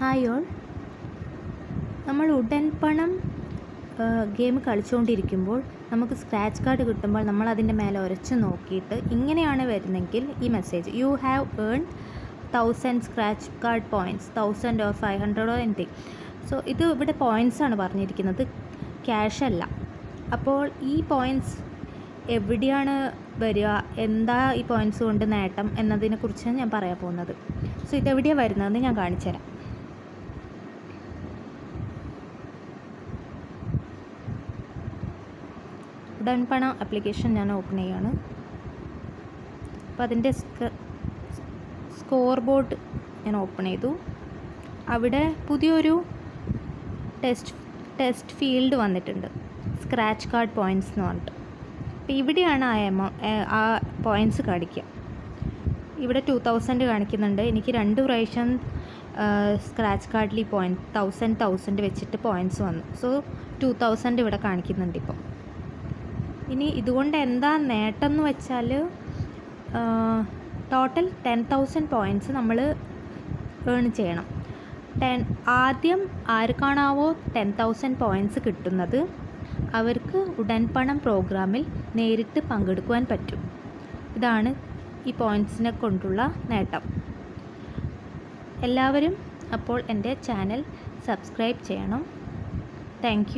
Hi all നമ്മൾ ഉടൻ പണം ഗെയിം കളിച്ചുകൊണ്ടിരിക്കുമ്പോൾ നമുക്ക് സ്ക്രാച്ച് കാർഡ് കിട്ടുമ്പോൾ നമ്മൾ അതിന്റെ മേലെ ഉരച്ച് നോക്കിയിട്ട് ഇങ്ങനെയാണ് വരുന്നെങ്കിൽ ഈ message you have earn thousand scratch card points thousand or five hundred or anything so ഇത് ഇവിടെ പോയിന്റ്സ് ആണ് പറഞ്ഞിരിക്കുന്നത്. ക്യാഷ് അല്ല. അപ്പോൾ ഈ പോയിന്റ്സ് എവിടെയാണ് വരിക എന്താ ഈ പോയിന്റ്സ് കൊണ്ട് നേട്ടം എന്നതിനെക്കുറിച്ചാണ് ഞാൻ പറയാൻ പോകുന്നത്. സോ ഇതെവിടെയാണ് വരുന്നതെന്ന് ഞാൻ കാണിച്ചുതരാം. ഉടൻ പണ ആപ്ലിക്കേഷൻ ഞാൻ ഓപ്പൺ ചെയ്യാണ്. അപ്പോൾ അതിന്റെ സ്കോർ ബോർഡ് ഞാൻ ഓപ്പൺ ചെയ്തു. അവിടെ പുതിയൊരു ടെസ്റ്റ് ടെസ്റ്റ് ഫീൽഡ് വന്നിട്ടുണ്ട്. സ്ക്രാച്ച് കാർഡ് പോയിന്റ്സ് എന്ന് പറഞ്ഞിട്ട്. അപ്പോൾ ഇവിടെയാണ് ആ എമൗ ആ പോയിന്റ്സ് കാണിക്കുക. ഇവിടെ ടു തൗസൻഡ് കാണിക്കുന്നുണ്ട്. എനിക്ക് രണ്ട് പ്രാവശ്യം സ്ക്രാച്ച് കാർഡിൽ ഈ പോയിന്റ് തൗസൻഡ് തൗസൻഡ് വെച്ചിട്ട് പോയിന്റ്സ് വന്നു. സോ ടു തൗസൻഡ് ഇവിടെ കാണിക്കുന്നുണ്ട് ഇപ്പം. ഇനി ഇതുകൊണ്ട് എന്താ നേട്ടം എന്ന് വെച്ചാൽ ടോട്ടൽ ടെൻ തൗസൻഡ് പോയിന്റ്സ് നമ്മൾ ഏൺ ചെയ്യണം. ടെൻ ആദ്യം ആർക്കാണാവോ ടെൻ തൗസൻഡ് പോയിന്റ്സ് കിട്ടുന്നത്? അവർക്ക് ഉടൻ പണം പ്രോഗ്രാമിൽ നേരിട്ട് പങ്കെടുക്കുവാൻ പറ്റും. ഇതാണ് ഈ പോയിന്റ്സിനെ കൊണ്ടുള്ള നേട്ടം. എല്ലാവരും അപ്പോൾ എന്റെ ചാനൽ സബ്സ്ക്രൈബ് ചെയ്യണം. താങ്ക്